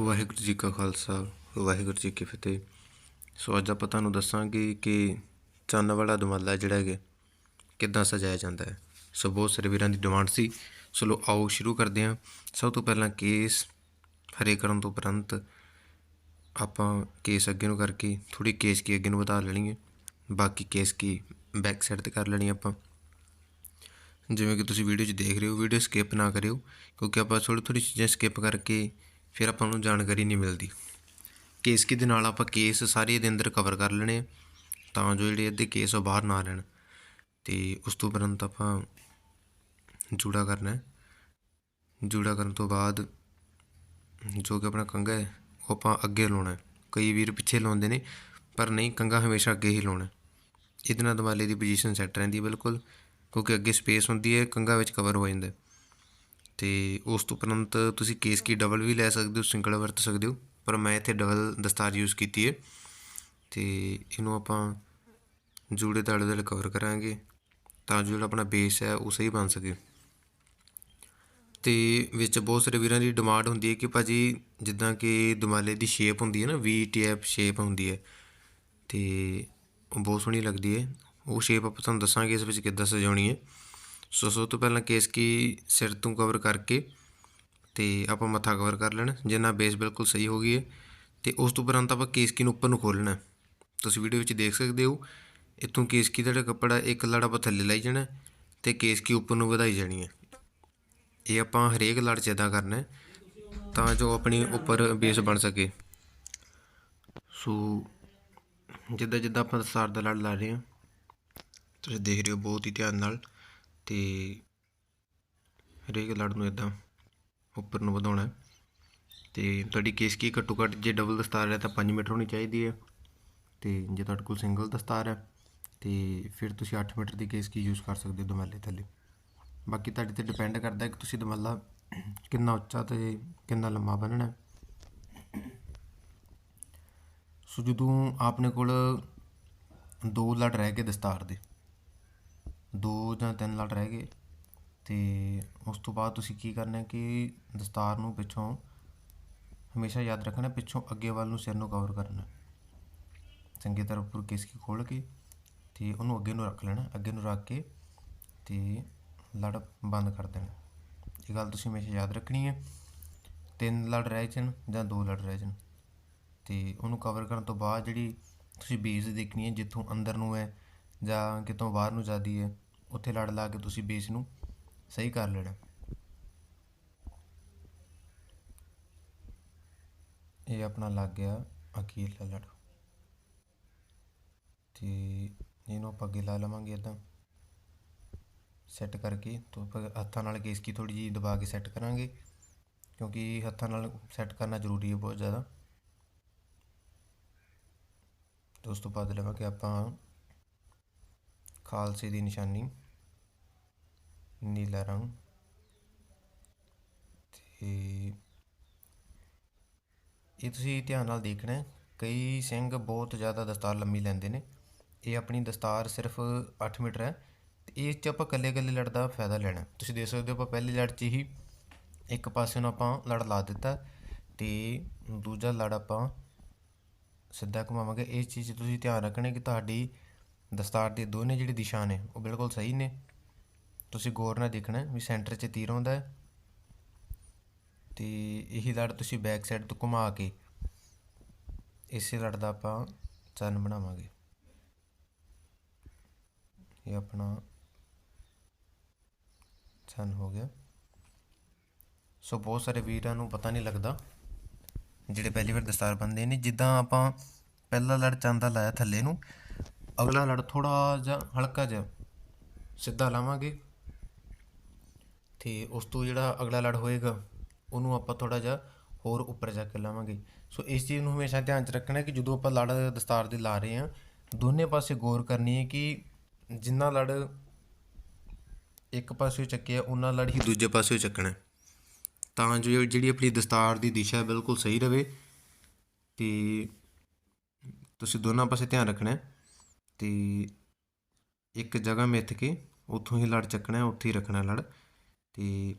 ਵਾਹਿਗੁਰੂ ਜੀ ਕਾ ਖਾਲਸਾ, ਵਾਹਿਗੁਰੂ ਜੀ ਕੀ ਫਤਿਹ। ਸੋ ਅੱਜ ਆਪਾਂ ਤੁਹਾਨੂੰ ਦੱਸਾਂਗੇ ਕਿ ਚੰਨ ਵਾਲਾ ਦਮਾਲਾ ਜਿਹੜਾ ਹੈਗਾ, ਕਿੱਦਾਂ ਸਜਾਇਆ ਜਾਂਦਾ ਹੈ। ਸੋ ਬਹੁਤ ਸਾਰੇ ਵੀਰਾਂ ਦੀ ਡਿਮਾਂਡ ਸੀ। ਸੋ ਲੋ ਆਓ ਸ਼ੁਰੂ ਕਰਦੇ ਹਾਂ। ਸਭ ਤੋਂ ਪਹਿਲਾਂ ਕੇਸ ਹਰੇ ਕਰਨ ਤੋਂ ਉਪਰੰਤ ਆਪਾਂ ਕੇਸ ਅੱਗੇ ਨੂੰ ਕਰਕੇ ਥੋੜੀ ਕੇਸ ਕੀ ਅੱਗੇ ਨੂੰ ਵਧਾ ਲੈਣੀ ਹੈ। ਬਾਕੀ ਕੇਸ ਕੀ ਬੈਕ ਸਾਈਡ ਤੇ ਕਰ ਲੈਣੀ ਆਪਾਂ। ਜਿਵੇਂ ਕਿ ਤੁਸੀਂ ਵੀਡੀਓ 'ਚ ਦੇਖ ਰਹੇ ਹੋ, ਵੀਡੀਓ ਸਕਿਪ ਨਾ ਕਰਿਓ, ਕਿਉਂਕਿ ਆਪਾਂ ਥੋੜੀ ਥੋੜੀ ਚੀਜ਼ਾਂ ਸਕਿਪ ਕਰਕੇ ਫਿਰ ਆਪਾਂ ਨੂੰ ਜਾਣਕਾਰੀ ਨਹੀਂ ਮਿਲਦੀ। ਕੇਸ ਕੀ ਦੇ ਨਾਲ? ਆਪਾਂ ਕੇਸ ਸਾਰੇ ਦੇ ਅੰਦਰ ਕਵਰ ਕਰ ਲੈਣੇ ਤਾਂ ਜੋ ਜਿਹੜੇ ਇਹਦੇ ਕੇਸ ਉਹ ਬਾਹਰ ਨਾ ਰਹਿਣ। ਤੇ ਉਸ ਤੋਂ ਉਪਰੰਤ ਆਪਾਂ ਜੂੜਾ ਕਰਨਾ ਹੈ। ਜੂੜਾ ਕਰਨ ਤੋਂ ਬਾਅਦ ਜੋ ਕਿ ਆਪਣਾ ਕੰਘਾ ਹੈ, ਉਹ ਆਪਾਂ ਅੱਗੇ ਲਾਉਣਾ ਹੈ। ਕਈ ਵੀਰ ਪਿੱਛੇ ਲਾਉਂਦੇ ਨੇ, ਪਰ ਨਹੀਂ, ਕੰਘਾ ਹਮੇਸ਼ਾ ਅੱਗੇ ਹੀ ਲਾਉਣਾ ਇਹਦੇ ਨਾਲ ਦਮਾਲੇ ਦੀ ਪੋਜੀਸ਼ਨ ਸੈੱਟ ਰਹਿੰਦੀ ਬਿਲਕੁਲ, ਕਿਉਂਕਿ ਅੱਗੇ ਸਪੇਸ ਹੁੰਦੀ ਹੈ, ਕੰਘਾ ਵਿੱਚ ਕਵਰ ਹੋ ਜਾਂਦਾ ਹੈ। ਤੇ ਉਸ ਤੋਂ ਉਪਰੰਤ ਤੁਸੀਂ ਕੇਸ ਕੀ ਡਬਲ ਵੀ ਲੈ ਸਕਦੇ ਹੋ ਸਿੰਗਲ ਵਰਤ ਸਕਦੇ ਹੋ, ਪਰ ਮੈਂ ਇੱਥੇ ਡਬਲ ਦਸਤਾਰ ਯੂਜ਼ ਕੀਤੀ ਹੈ ਤੇ ਇਹਨੂੰ ਆਪਾਂ ਜੂੜੇ ਦੇ ਦੁਆਲੇ ਕਵਰ ਕਰਾਂਗੇ ਤਾਂ ਜੋ ਜਿਹੜਾ ਆਪਣਾ ਬੇਸ ਹੈ ਉਹ ਸਹੀ ਬਣ ਸਕੇ। ਤੇ ਵਿੱਚ ਬਹੁਤ ਸਾਰੇ ਵੀਰਾਂ ਦੀ ਡਿਮਾਂਡ ਹੁੰਦੀ ਹੈ ਕਿ ਭਾਜੀ ਜਿੱਦਾਂ ਕਿ ਦਮਾਲੇ ਦੀ ਸ਼ੇਪ ਹੁੰਦੀ ਹੈ ਨਾ ਵੀ ਟਾਈਪ ਸ਼ੇਪ ਹੁੰਦੀ ਹੈ ਤੇ ਬਹੁਤ ਸੋਹਣੀ ਲੱਗਦੀ ਹੈ। ਉਹ ਸ਼ੇਪ ਆਪਾਂ ਤੁਹਾਨੂੰ ਦੱਸਾਂਗੇ ਇਸ ਵਿੱਚ ਕਿੱਦਾਂ ਸਜਾਉਣੀ ਹੈ। ਸੋ ਸਭ ਤੋਂ ਪਹਿਲਾਂ ਕੇਸ ਕੀ ਸਿਰ ਤੋਂ ਕਵਰ ਕਰਕੇ ਤੇ ਆਪਾਂ ਮੱਥਾ ਕਵਰ ਕਰ ਲੈਣਾ, ਜਿੰਨਾ ਬੇਸ ਬਿਲਕੁਲ ਸਹੀ ਹੋ ਗਈ ਹੈ ਤੇ ਉਸ ਤੋਂ ਉਪਰੰਤ ਆਪਾਂ ਕੇਸ ਕੀ ਨੂੰ ਉੱਪਰ ਨੂੰ ਖੋਲਣਾ ਤੁਸੀਂ ਵੀਡੀਓ ਵਿੱਚ ਦੇਖ ਸਕਦੇ ਹੋ, ਇੱਥੋਂ ਕੇਸ ਕੀ ਦਾ ਜਿਹੜਾ ਕੱਪੜਾ ਇੱਕ ਲੜ ਆਪਾਂ ਥੱਲੇ ਲਾਈ ਜਾਣਾ ਤੇ ਕੇਸ ਕੀ ਉੱਪਰ ਨੂੰ ਵਧਾਈ ਜਾਣੀ ਹੈ। ਇਹ ਆਪਾਂ ਹਰੇਕ ਲੜ 'ਚ ਇੱਦਾਂ ਕਰਨਾ ਤਾਂ ਜੋ ਆਪਣੀ ਉੱਪਰ ਬੇਸ ਬਣ ਸਕੇ। ਸੋ ਜਿੱਦਾਂ ਜਿੱਦਾਂ ਆਪਾਂ ਦਸਤਾਰ ਦਾ ਲੜ ਲਾ ਰਹੇ ਹਾਂ, ਤੁਸੀਂ ਦੇਖ ਰਹੇ ਹੋ ਬਹੁਤ ਹੀ ਧਿਆਨ ਨਾਲ। ਤੇ ਹਰੇਕ ਲੜ ਨੂੰ ਇਦਾਂ ਉੱਪਰ ਨੂੰ ਵਧਾਉਣਾ ਹੈ। ਤੇ ਤੁਹਾਡੀ ਕੇਸ ਕੀ ਘੱਟੋ ਘੱਟ ਜੇ ਡਬਲ ਦਸਤਾਰ ਹੈ ਤਾਂ 5 ਮੀਟਰ ਹੋਣੀ ਚਾਹੀਦੀ ਹੈ। ਤੇ ਜੇ ਤੁਹਾਡੇ ਕੋਲ ਸਿੰਗਲ ਦਸਤਾਰ ਹੈ, ਤੇ ਫਿਰ ਤੁਸੀਂ 8 ਮੀਟਰ ਦੀ ਕੇਸ ਕੀ ਯੂਜ਼ ਕਰ ਸਕਦੇ ਹੋ ਦਮਾਲੇ ਥੱਲੇ? ਬਾਕੀ ਤੁਹਾਡੇ ਤੇ ਡਿਪੈਂਡ ਕਰਦਾ ਹੈ ਕਿ ਤੁਸੀਂ ਦਮਾਲਾ ਕਿੰਨਾ ਉੱਚਾ ਤੇ ਕਿੰਨਾ ਲੰਮਾ ਬੰਨਣਾ ਸੋ ਜਦੋਂ ਆਪਣੇ ਕੋਲ ਦੋ ਲੜ ਰਹਿ ਗਏ ਦਸਤਾਰ ਦੇ ਦੋ ਜਾਂ ਤਿੰਨ ਲੜ ਰਹਿ ਗਏ। ਅਤੇ ਉਸ ਤੋਂ ਬਾਅਦ ਤੁਸੀਂ ਕੀ ਕਰਨਾ ਕਿ ਦਸਤਾਰ ਨੂੰ ਪਿੱਛੋਂ ਹਮੇਸ਼ਾ ਯਾਦ ਰੱਖਣਾ ਪਿੱਛੋਂ ਅੱਗੇ ਵੱਲ ਨੂੰ ਸਿਰ ਨੂੰ ਕਵਰ ਕਰਨਾ ਚੰਗੀ ਤਰ੍ਹਾਂ ਉੱਪਰ ਕੇਸਕੀ ਖੋਲ੍ਹ ਕੇ ਅਤੇ ਉਹਨੂੰ ਅੱਗੇ ਨੂੰ ਰੱਖ ਲੈਣਾ ਅੱਗੇ ਨੂੰ ਰੱਖ ਕੇ ਅਤੇ ਲੜ ਬੰਦ ਕਰ ਦੇਣਾ ਇਹ ਗੱਲ ਤੁਸੀਂ ਹਮੇਸ਼ਾ ਯਾਦ ਰੱਖਣੀ ਹੈ। ਤਿੰਨ ਲੜ ਰਹਿ ਜਾਣ ਜਾਂ ਦੋ ਲੜ ਰਹਿ ਜਾਣ। ਅਤੇ ਉਹਨੂੰ ਕਵਰ ਕਰਨ ਤੋਂ ਬਾਅਦ ਜਿਹੜੀ ਤੁਸੀਂ ਬੇਸ ਦੇਖਣੀ ਹੈ, ਜਿੱਥੋਂ ਅੰਦਰ ਨੂੰ ਹੈ ਜਾਂ ਕਿਤੋਂ ਬਾਹਰ ਨੂੰ ਜਾਂਦੀ ਹੈ ਉੱਥੇ ਲੜ ਲਾ ਕੇ ਤੁਸੀਂ ਬੇਸ ਨੂੰ ਸਹੀ ਕਰ ਲੈਣਾ। ਇਹ ਆਪਣਾ ਲੱਗ ਗਿਆ ਅਖੀਰਲਾ ਲੜ। ਤੇ ਇਹਨੂੰ ਆਪਾਂ ਅੱਗੇ ਲਾ ਲਵਾਂਗੇ ਇਦਾਂ ਸੈੱਟ ਕਰਕੇ ਤੋਂ ਆਪਾਂ ਹੱਥਾਂ ਨਾਲ ਕੇਸ ਕੀ ਥੋੜੀ ਜਿਹੀ ਦਬਾ ਕੇ ਸੈੱਟ ਕਰਾਂਗੇ, ਕਿਉਂਕਿ ਹੱਥਾਂ ਨਾਲ ਸੈੱਟ ਕਰਨਾ ਜ਼ਰੂਰੀ ਹੈ ਬਹੁਤ ਜ਼ਿਆਦਾ। ਤੇ ਉਸ ਤੋਂ ਬਾਅਦ ਲਵਾਂਗੇ ਆਪਾਂ ਖਾਲਸੇ ਦੀ ਨਿਸ਼ਾਨੀ, ਨੀਲਾ ਰੰਗ ਤੇ ਇਹ ਤੁਸੀਂ ਧਿਆਨ ਨਾਲ ਦੇਖਣਾ ਹੈ, ਕਈ ਸਿੰਘ ਬਹੁਤ ਜ਼ਿਆਦਾ ਦਸਤਾਰ ਲੰਮੀ ਲੈਂਦੇ ਨੇ, ਇਹ ਆਪਣੀ ਦਸਤਾਰ ਸਿਰਫ 8 ਮੀਟਰ ਹੈ, ਤੇ ਇਹ 'ਚ ਆਪਾਂ ਕੱਲੇ ਕੱਲੇ ਲੜ ਦਾ ਫਾਇਦਾ ਲੈਣਾ ਤੁਸੀਂ ਦੇਖ ਸਕਦੇ ਹੋ ਆਪਾਂ ਪਹਿਲੀ ਲੜ 'ਚ ਹੀ ਇੱਕ ਪਾਸੇ ਨੂੰ ਆਪਾਂ ਲੜ ਲਾ ਦਿੱਤਾ ਤੇ ਦੂਜਾ ਲੜ ਆਪਾਂ ਸਿੱਧਾ ਘੁਮਾਵਾਂਗੇ। ਇਸ ਚੀਜ਼ 'ਚ ਤੁਸੀਂ ਧਿਆਨ ਰੱਖਣਾ ਕਿ ਤੁਹਾਡੀ ਦਸਤਾਰ ਦੀ ਦੋਨੇ ਜਿਹੜੀ ਦਿਸ਼ਾ ਨੇ, ਉਹ ਬਿਲਕੁਲ ਸਹੀ ਨੇ। ਤੁਸੀਂ ਗੌਰ ਨਾਲ ਦੇਖਣਾ ਵੀ ਸੈਂਟਰ 'ਚ ਤੀਰ ਆਉਂਦਾ ਹੈ ਤੇ ਇਹੀ ਲੜ ਤੁਸੀਂ ਬੈਕ ਸਾਈਡ ਤੋਂ ਘੁਮਾ ਕੇ ਇਸੇ ਲੜ ਦਾ ਆਪਾਂ ਚੰਨ ਬਣਾਵਾਂਗੇ। ਇਹ ਆਪਣਾ ਚੰਨ ਹੋ ਗਿਆ। ਸੋ ਬਹੁਤ ਸਾਰੇ ਵੀਰਾਂ ਨੂੰ ਪਤਾ ਨਹੀਂ ਲੱਗਦਾ ਜਿਹੜੇ ਪਹਿਲੀ ਵਾਰ ਦਸਤਾਰ ਬੰਨਦੇ ਨੇ, ਜਿੱਦਾਂ ਆਪਾਂ ਪਹਿਲਾ ਲੜ ਚੰਨ ਲਾਇਆ ਥੱਲੇ ਨੂੰ ਅਗਲਾ ਲੜ ਥੋੜਾ ਜਿਹਾ ਹਲਕਾ ਜਿਹਾ ਸਿੱਧਾ ਲਾਵਾਂਗੇ ਤੇ ਉਸ ਤੋਂ ਜਿਹੜਾ ਅਗਲਾ ਲੜ ਹੋਏਗਾ, ਉਹਨੂੰ ਆਪਾਂ ਥੋੜਾ ਜਿਹਾ ਹੋਰ ਉੱਪਰ ਜਾ ਕੇ ਲਾਵਾਂਗੇ। ਸੋ ਇਸ ਚੀਜ਼ ਨੂੰ ਹਮੇਸ਼ਾ ਧਿਆਨ 'ਚ ਰੱਖਣਾ ਕਿ ਜਦੋਂ ਆਪਾਂ ਲੜ ਦਸਤਾਰ ਦੇ ਲਾ ਰਹੇ ਹਾਂ, ਦੋਨੇ ਪਾਸੇ ਗੌਰ ਕਰਨੀ ਹੈ ਕਿ ਜਿੰਨਾ ਲੜ ਇੱਕ ਪਾਸੇ ਚੱਕਿਆ ਉਹਨਾਂ ਲੜ ਹੀ ਦੂਜੇ ਪਾਸੇ ਚੱਕਣਾ। ਤਾਂ ਜੋ ਜਿਹੜੀ ਆਪਣੀ ਦਸਤਾਰ ਦੀ ਦਿਸ਼ਾ ਬਿਲਕੁਲ ਸਹੀ ਰਵੇ ਤੇ ਤੁਸੀਂ ਦੋਨਾਂ ਪਾਸੇ ਧਿਆਨ ਰੱਖਣਾ ਹੈ। ਤੇ ਇੱਕ ਜਗ੍ਹਾ ਮਿੱਥ ਕੇ ਉੱਥੋਂ ਹੀ ਲੜ ਚੱਕਣਾ ਉੱਥੇ ਹੀ ਰੱਖਣਾ ਲੜ। ਅਤੇ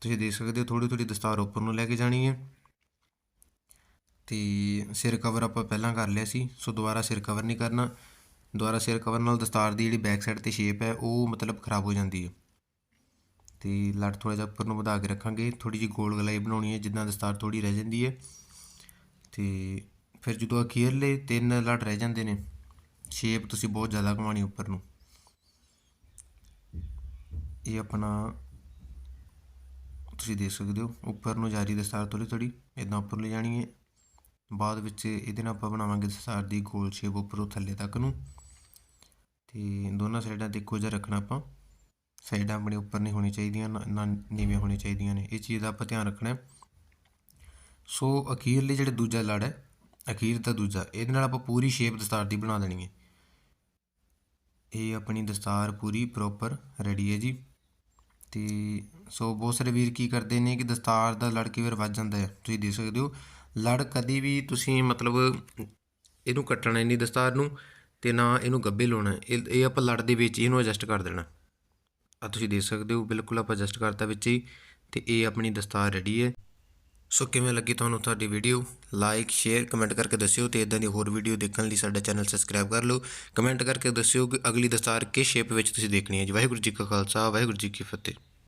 ਤੁਸੀਂ ਦੇਖ ਸਕਦੇ ਹੋ ਥੋੜ੍ਹੀ ਥੋੜ੍ਹੀ ਦਸਤਾਰ ਉੱਪਰ ਨੂੰ ਲੈ ਕੇ ਜਾਣੀ ਹੈ। ਤੇ ਸਿਰ ਕਵਰ ਆਪਾਂ ਪਹਿਲਾਂ ਕਰ ਲਿਆ ਸੀ, ਸੋ ਦੁਬਾਰਾ ਸਿਰ ਕਵਰ ਨਹੀਂ ਕਰਨਾ। ਦੁਬਾਰਾ ਸਿਰ ਕਵਰ ਨਾਲ ਦਸਤਾਰ ਦੀ ਜਿਹੜੀ ਬੈਕ ਸਾਈਡ ਤੇ ਸ਼ੇਪ ਹੈ, ਉਹ ਮਤਲਬ ਖਰਾਬ ਹੋ ਜਾਂਦੀ ਹੈ। ਤੇ ਲੜ ਥੋੜਾ ਜਿਹਾ ਉੱਪਰ ਨੂੰ ਵਧਾ ਕੇ ਰੱਖਾਂਗੇ ਥੋੜੀ ਜਿਹੀ ਗੋਲ ਗਲਾਈ ਬਣਾਉਣੀ ਹੈ, ਜਿੱਦਾਂ ਦਸਤਾਰ ਥੋੜੀ ਰਹਿ ਜਾਂਦੀ ਹੈ। ਤੇ ਫਿਰ ਜਦੋਂ ਅਖੀਰਲੇ ਤਿੰਨ ਲੜ ਰਹਿ ਜਾਂਦੇ ਨੇ। ਸ਼ੇਪ ਤੁਸੀਂ ਬਹੁਤ ਜ਼ਿਆਦਾ ਘੁਮਾਣੀ ਉੱਪਰ ਨੂੰ। ਇਹ ਆਪਣਾ ਤੁਸੀਂ ਦੇਖ ਸਕਦੇ ਹੋ, ਉੱਪਰ ਨੂੰ ਜਾਰੀ ਦਸਤਾਰ ਥੋੜੀ ਥੋੜੀ ਇਦਾਂ ਉੱਪਰ ਲੈ ਜਾਣੀ ਹੈ। ਬਾਅਦ ਵਿੱਚ ਇਹਦੇ ਨਾਲ ਆਪਾਂ ਬਣਾਵਾਂਗੇ ਦਸਤਾਰ ਦੀ ਗੋਲ ਸ਼ੇਪ ਉੱਪਰੋਂ ਥੱਲੇ ਤੱਕ ਨੂੰ। ਤੇ ਦੋਨਾਂ ਸਾਈਡਾਂ ਤੇ ਇੱਕੋ ਜਿਹਾ ਰੱਖਣਾ ਆਪਾਂ। ਸਾਈਡਾਂ ਆਪਣੇ ਉੱਪਰ ਨਹੀਂ ਹੋਣੀ ਚਾਹੀਦੀਆਂ, ਨਾ ਨਾ ਨੀਵੀਆਂ ਹੋਣੀਆਂ ਚਾਹੀਦੀਆਂ ਨੇ। ਇਹ ਚੀਜ਼ ਦਾ ਆਪਾਂ ਧਿਆਨ ਰੱਖਣਾ ਹੈ। ਸੋ ਅਖੀਰਲੇ ਜਿਹੜੇ ਦੂਜਾ ਲੜ ਹੈ, ਅਖੀਰ ਦਾ ਦੂਜਾ, ਇਹਦੇ ਨਾਲ ਆਪਾਂ ਪੂਰੀ ਸ਼ੇਪ ਦਸਤਾਰ ਦੀ ਬਣਾ ਦੇਣੀ ਹੈ। ਇਹ ਆਪਣੀ ਦਸਤਾਰ ਪੂਰੀ ਪ੍ਰੋਪਰ ਰੈਡੀ ਹੈ ਜੀ। ਤੇ ਸੋ ਬਹੁਤ ਸਾਰੇ ਵੀਰ ਕੀ ਕਰਦੇ ਨੇ ਕਿ ਦਸਤਾਰ ਦਾ ਲੜ ਕਈ ਵਾਰ ਵੱਜ ਜਾਂਦਾ ਹੈ, ਤੁਸੀਂ ਦੇਖ ਸਕਦੇ ਹੋ। ਲੜ ਕਦੀ ਵੀ ਤੁਸੀਂ ਮਤਲਬ ਇਹਨੂੰ ਕੱਟਣਾ ਨਹੀਂ ਦਸਤਾਰ ਨੂੰ ਤੇ ਨਾ ਇਹਨੂੰ ਗੱਬੇ ਲਾਉਣਾ, ਇਹ ਇਹ ਆਪਾਂ ਲੜ ਦੇ ਵਿੱਚ ਹੀ ਇਹਨੂੰ ਐਡਜਸਟ ਕਰ ਦੇਣਾ। ਆ ਤੁਸੀਂ ਦੇਖ ਸਕਦੇ ਹੋ, ਬਿਲਕੁਲ ਆਪਾਂ ਐਡਜਸਟ ਕਰਤਾ ਵਿੱਚ ਹੀ ਤੇ ਇਹ ਆਪਣੀ ਦਸਤਾਰ ਰੈਡੀ ਹੈ। ਸੋ ਕਿਵੇਂ ਲੱਗੀ ਤੁਹਾਨੂੰ ਤੁਹਾਡੀ ਵੀਡੀਓ? ਲਾਈਕ ਸ਼ੇਅਰ ਕਮੈਂਟ ਕਰਕੇ ਦੱਸਿਓ ਤੇ ਇਦਾਂ ਦੀ ਹੋਰ ਵੀਡੀਓ ਦੇਖਣ ਲਈ ਸਾਡਾ ਚੈਨਲ ਸਬਸਕ੍ਰਾਈਬ ਕਰ ਲਓ। ਕਮੈਂਟ ਕਰਕੇ ਦੱਸਿਓ ਕਿ ਅਗਲੀ ਦਸਤਾਰ ਕਿਸ ਸ਼ੇਪ ਵਿੱਚ ਤੁਸੀਂ ਦੇਖਣੀ ਹੈ ਜੀ। ਵਾਹਿਗੁਰੂ ਜੀ ਕਾ ਖਾਲਸਾ, ਵਾਹਿਗੁਰੂ ਜੀ ਕੀ ਫਤਿਹ।